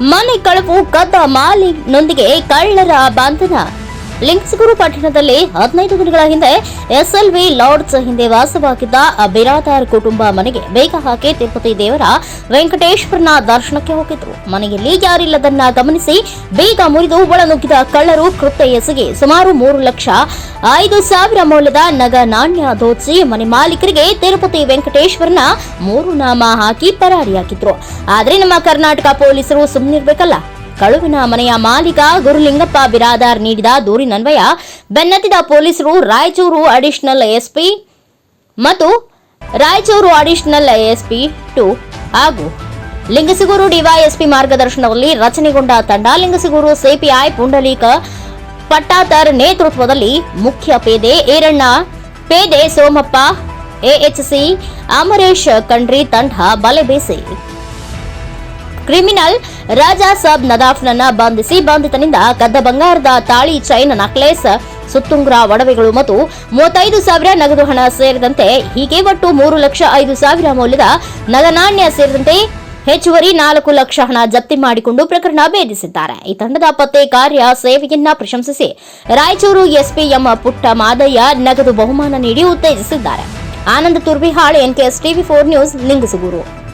ಮನೆ ಕಳವು ಕದ್ದ ಮಾಲಿನೊಂದಿಗೆ ಕಳ್ಳರ ಬಂಧನ. ಲಿಂಕ್ಸ್ಗುರು ಪಟ್ಟಣದಲ್ಲಿ ಹದಿನೈದು ದಿನಗಳ ಹಿಂದೆ ಎಸ್ಎಲ್ವಿ ಲಾರ್ಡ್ಸ್ ಹಿಂದೆ ವಾಸವಾಗಿದ್ದ ಬಿರಾದಾರ್ ಕುಟುಂಬ ಮನೆಗೆ ಬೇಗ ಹಾಕಿ ತಿರುಪತಿ ದೇವರ ವೆಂಕಟೇಶ್ವರನ ದರ್ಶನಕ್ಕೆ ಹೋಗಿದ್ರು. ಮನೆಯಲ್ಲಿ ಯಾರಿಲ್ಲದನ್ನ ಗಮನಿಸಿ ಬೇಗ ಮುರಿದು ಒಳನುಗ್ಗಿದ ಕಳ್ಳರು ಕೃತ್ಯ ಎಸಗಿ ಸುಮಾರು ಮೂರು ಲಕ್ಷ ಐದು ಸಾವಿರ ಮೌಲ್ಯದ ನಗ ನಾಣ್ಯ ದೋಚಿ ಮನೆ ಮಾಲೀಕರಿಗೆ ತಿರುಪತಿ ವೆಂಕಟೇಶ್ವರನ ಮೂರು ನಾಮ ಹಾಕಿ ಪರಾರಿಯಾಗಿದ್ರು. ಆದ್ರೆ ನಮ್ಮ ಕರ್ನಾಟಕ ಪೊಲೀಸರು ಸುಮ್ಮನಿರ್ಬೇಕಲ್ಲ ಕಳುವಿನ ಮನೆಯ ಮಾಲೀಕ ಗುರುಲಿಂಗಪ್ಪ ಬಿರಾದಾರ್ ನೀಡಿದ ದೂರಿನನ್ವಯ ಬೆನ್ನತ್ತಿದ ಪೊಲೀಸರು ರಾಯಚೂರು ಅಡಿಷನಲ್ ಎಸ್ಪಿ ಮತ್ತು ರಾಯಚೂರು ಅಡಿಷನಲ್ ಎಸ್ಪಿ ಟು ಹಾಗೂ ಲಿಂಗಸಿಗೂರು ಡಿವೈಎಸ್ಪಿ ಮಾರ್ಗದರ್ಶನದಲ್ಲಿ ರಚನೆಗೊಂಡ ತಂಡ ಲಿಂಗಸಿಗೂರು ಸಿಪಿಐ ಪುಂಡಲೀಕ ಪಟ್ಟಾತರ್ ನೇತೃತ್ವದಲ್ಲಿ ಮುಖ್ಯ ಪೇದೆ ಏರಣ್ಣ ಪೇದೆ ಸೋಮಪ್ಪ, ಎಎಚ್ಸಿ ಅಮರೇಶ್ ಕಂಡ್ರಿ ತಂಡ ಬಲೆ ಬೀಸಿ. ಕ್ರಿಮಿನಲ್ ರಾಜಾ ಸಾಬ್ ನದಾಫ್ನನ್ನ ಬಂಧಿಸಿ ಬಂಧಿತನಿಂದ ಕದ್ದ ಬಂಗಾರದ ತಾಳಿ ಚೈನ್ ನಕ್ಲೇಸ್, ಸುತ್ತುಂಗ್ರ ಒಡವೆಗಳು ಮತ್ತು ಮೂವತ್ತೈದು ಸಾವಿರ ನಗದು ಹಣ ಸೇರಿದಂತೆ ಹೀಗೆ ಒಟ್ಟು ಮೂರು ಲಕ್ಷ ಐದು ಸಾವಿರ ಮೌಲ್ಯದ ನಗನಾಣ್ಯ ಸೇರಿದಂತೆ ಹೆಚ್ಚುವರಿ ನಾಲ್ಕು ಲಕ್ಷ ಹಣ ಜಪ್ತಿ ಮಾಡಿಕೊಂಡು ಪ್ರಕರಣ ಭೇದಿಸಿದ್ದಾರೆ. ಈ ತಂಡದ ಪತ್ತೆ ಕಾರ್ಯ ಸೇವೆಯನ್ನ ಪ್ರಶಂಸಿಸಿ ರಾಯಚೂರು ಎಸ್ಪಿ ಎಂ ಪುಟ್ಟ ಮಾದಯ್ಯ ನಗದು ಬಹುಮಾನ ನೀಡಿ ಉತ್ತೇಜಿಸಿದ್ದಾರೆ. Ananda Turbihal NKS TV four news Lingasugur